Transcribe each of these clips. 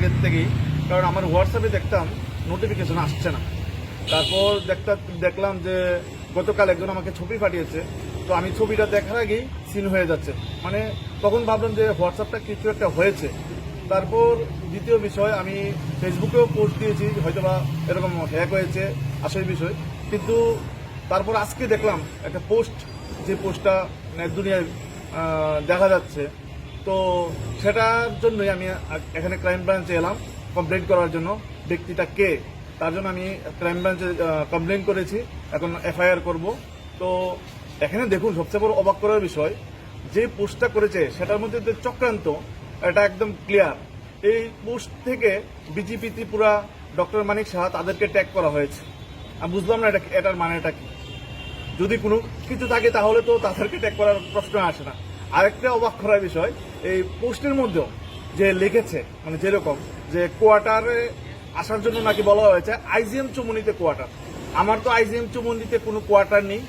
আগের থেকেই। কারণ আমার হোয়াটসঅ্যাপে দেখতাম নোটিফিকেশন আসছে না। তারপর দেখতে দেখলাম যে গতকাল একজন আমাকে ছবি পাঠিয়েছে। তো আমি ছবিটা দেখার আগেই সিন হয়ে যাচ্ছে। মানে তখন ভাবলাম যে হোয়াটসঅ্যাপটা কিছু একটা হয়েছে। তারপর দ্বিতীয় বিষয়, আমি ফেসবুকেও পোস্ট দিয়েছি, হয়তোবা এরকম হ্যাক হয়েছে, আসল বিষয়। কিন্তু তারপর আজকে দেখলাম, একটা পোস্ট যে পোস্টটা দুনিয়ায় দেখা যাচ্ছে। তো সেটার জন্যই আমি এখানে ক্রাইম ব্রাঞ্চে এলাম কমপ্লেন করার জন্য। ব্যক্তিটা কে? তার জন্য আমি ক্রাইম ব্রাঞ্চে কমপ্লেন করেছি। এখন এফআইআর করব। তো এখানে দেখুন, সবচেয়ে বড় অবাক করার বিষয়, যে পোস্টটা করেছে, সেটার মধ্যে যে চক্রান্ত, এটা একদম ক্লিয়ার এই পোস্ট থেকে বিজেপি ত্রিপুরা ডক্টর মানিক সাহা তাদেরকে ট্যাগ করা হয়েছে। আমি বুঝলাম না এটা এটার মানেটা কি। যদি কোনো কিছু থাকে তাহলে তো তাদেরকে ট্যাগ করার প্রশ্ন আসে না। আরেকটা অবাক করার বিষয়, এই পোস্টের মধ্যেও যে লিখেছে মানে যেরকম যে কোয়ার্টারে আসার জন্য নাকি বলা হয়েছে আইজিএম চুমনিতে কোয়ার্টার। আমার তো আইজিএম চুমনিতে কোনো কোয়ার্টার নেই।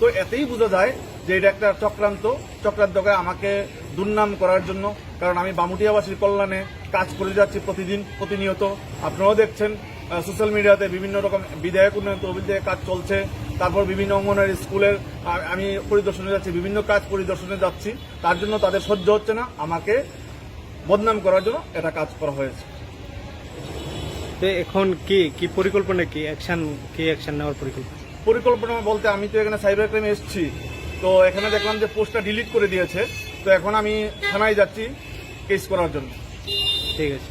তো এতেই বোঝা যায় যে এটা একটা চক্রান্ত চক্রান্ত করে আমাকে দুর্নাম করার জন্য। কারণ আমি বামুটিয়াবাসীর কল্যাণে কাজ করে যাচ্ছি প্রতিদিন, প্রতিনিয়ত। আপনারাও দেখছেন সোশ্যাল মিডিয়াতে বিভিন্ন রকম বিধায়ক উন্নয়ন তহবিল কাজ চলছে। তারপর বিভিন্ন অঙ্গনওয়াড়ি স্কুলের আমি পরিদর্শনে যাচ্ছি বিভিন্ন কাজ পরিদর্শনে যাচ্ছি। তার জন্য তাদের সহ্য হচ্ছে না। আমাকে বদনাম করার জন্য এটা কাজ করা হয়েছে। তো এখন কি কি পরিকল্পনা কি অ্যাকশন কি অ্যাকশন নেওয়ার পরিকল্পনা? পরিকল্পনা বলতে আমি তো এখানে সাইবার ক্রাইমে এসেছি। তো এখানে দেখলাম যে পোস্টটা ডিলিট করে দিয়েছে। তো এখন আমি থানায় যাচ্ছি কেস করার জন্য। ঠিক আছে।